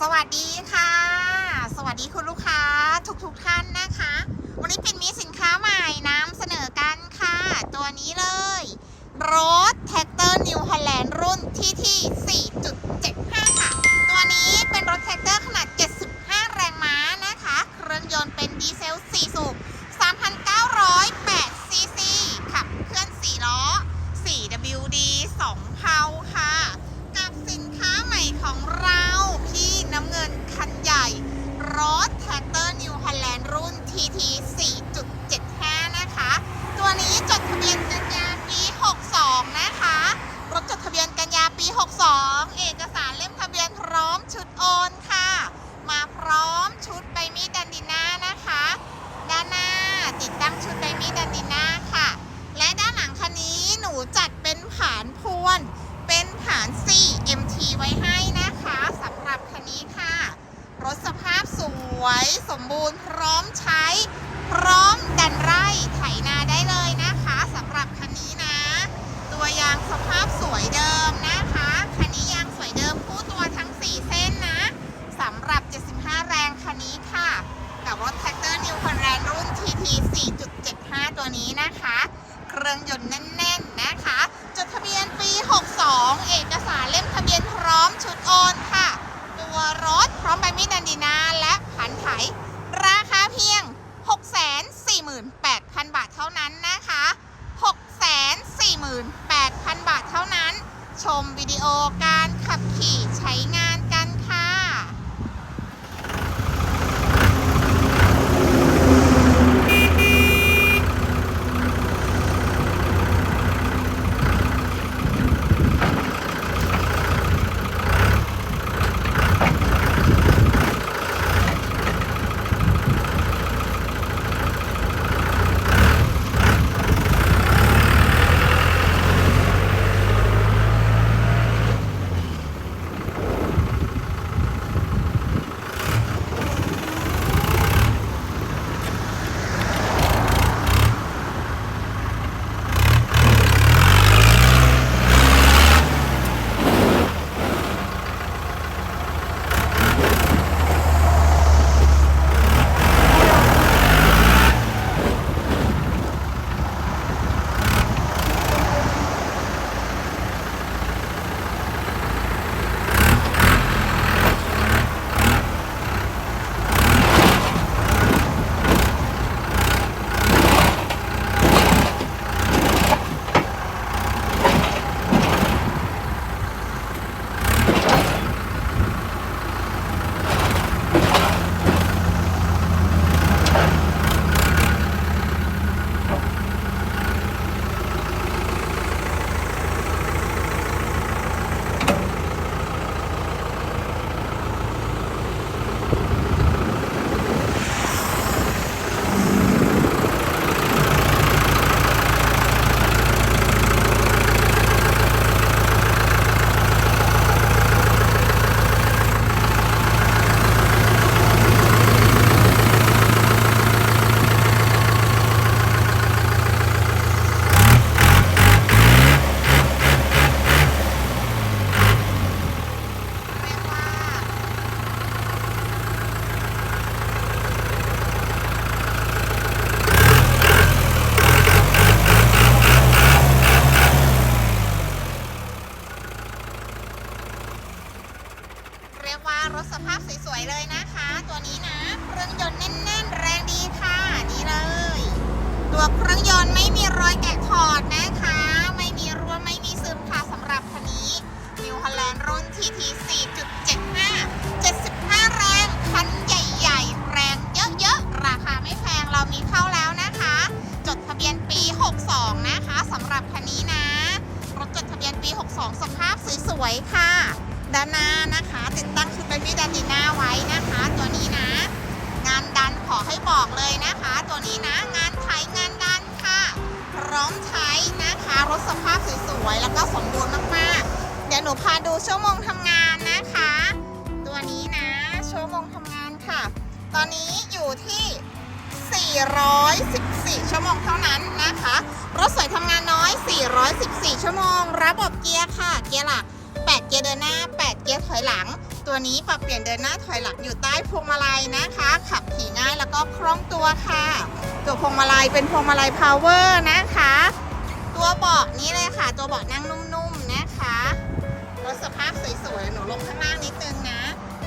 สวัสดีค่ะ สวัสดีคุณลูกค้าทุกๆทท่านนะคะ วันนี้เป็นมีสินค้าใหม่นำเสนอกันค่ะ ตัวนี้เลยรถแท็กเตอร์นิวฮอลแลนด์รุ่นที่ที่ 4.75 ค่ะ ตัวนี้เป็นรถแท็กเตอร์ขนาด 75 แรงม้านะคะ เครื่องยนต์เป็นดีเซล 4 สูบ 3,908 ซีซีขับเคลื่อน 4 ล้อ 4WD 2 เพาค่ะ กับสินค้าใหม่ของเราพี่น้ำเงินคันใหญ่ รถแท็กเตอร์นิวฮอลแลนด์รุ่น TT 4.75 นะคะ ตัวนี้จดทะเบียนกันยาปี 62 นะคะ รถจดทะเบียนกันยาปี 62 เอกสารเล่มทะเบียนพร้อมชุดโอนค่ะ มาพร้อมชุดใบมีดดันดิน่านะคะ ด้านหน้าติดตั้งชุดใบมีดดันดิน่าค่ะ และด้านหลังคันนี้หนูจัดเป็นผานพวน เป็นผาน 4 MT ไว้ให้นะคะสำหรับคันนี้ค่ะ รถสภาพสวยสมบูรณ์พร้อมใช้ พร้อมดันไร่ไถนาได้เลยนะคะสำหรับคันนี้นะ ตัวยางสภาพสวยเดิมนะคะคันนี้ยางสวยเดิมคู่ตัวทั้ง 4 เส้นนะสำหรับ 75 แรงคันนี้ค่ะ กับรถแท็กเตอร์นิวคอนแลนรุ่น TT 4.75 ตัวนี้นะคะ เครื่องยนต์แน่นๆนะคะ จดทะเบียนปี 62 เอกสารเล่มทะเบียนพร้อมชุดโอนค่ะ ตัวรถพร้อมใบมีดดันดีนา รียกว่ารถสภาพสวยๆเลยนะคะ ตัวนี้นะเครื่องยนต์แน่นๆ แรงดีค่ะนี่เลย ตัวเครื่องยนต์ไม่มีรอยแกะถอดนะคะ ไม่มีรั่วไม่มีซึมค่ะสำหรับคันนี้ New Holland รุ่น TT 4.75 75 แรง คันใหญ่ๆ แรงเยอะๆ ราคาไม่แพงเรามีเข้าแล้วนะคะ จดทะเบียนปี 62 นะคะสำหรับคันนี้นะรถจดทะเบียนปี 62 สภาพสวยๆค่ะ ด้านหน้านะคะ ติดตั้งชุดเบบี้ดันดีน่าไว้นะคะ ตัวนี้นะ งานดันขอให้บอกเลยนะคะ ตัวนี้นะ งานไถงานดันค่ะ พร้อมใช้นะคะรถสภาพสวยๆแล้วก็สมบูรณ์มากๆ เดี๋ยวหนูพาดูชั่วโมงทำงานนะคะ ตัวนี้นะชั่วโมงทำงานค่ะ ตอนนี้อยู่ที่414 ชั่วโมงเท่านั้นนะคะ รถสวยทำงานน้อย 414 ชั่วโมง ระบบเกียร์ค่ะ เกียร์หลัก 8 เกียร์เดินหน้า 8 เกียร์ถอยหลัง ตัวนี้ปรับเปลี่ยนเดินหน้าถอยหลังอยู่ใต้พวงมาลัยนะคะ ขับขี่ง่ายแล้วก็คล่องตัวค่ะ ตัวพวงมาลัยเป็นพวงมาลัยพาวเวอร์นะคะ ตัวเบาะนี้เลยค่ะ ตัวเบาะนั่งนุ่มๆนะคะรถสภาพสวยๆหนูลงข้างล่างนิดนึงนะ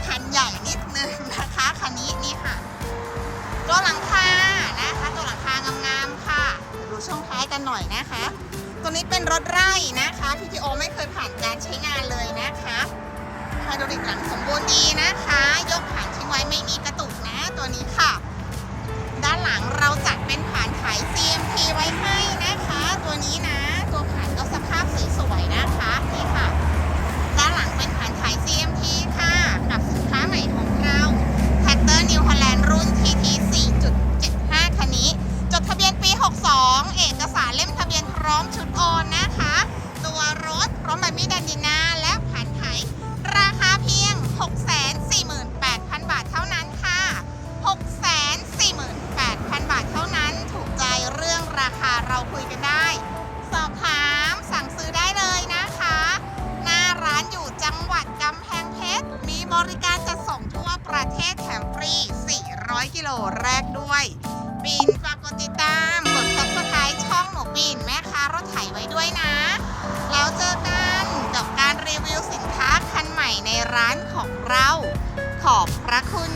คันใหญ่นิดนึงนะคะคันนี้นี่ค่ะ ตัวหลังคานะคะ ตัวหลังคางามๆค่ะ ดูช่วงท้ายกันหน่อยนะคะ ตัวนี้เป็นรถไร่นะคะพีทีโอไม่เคยผ่านการใช้งานเลยนะคะไฮดรอลิกหลังสมบูรณ์ดี 100 กิโลแรกด้วย ปิ่นฝากกดติดตาม กดซับสไครต์ช่องหนูปิ่นแม่ค้ารถไถไว้ด้วยนะ แล้วเจอกันกับการรีวิวสินค้าคันใหม่ในร้านของเรา ขอบพระคุณ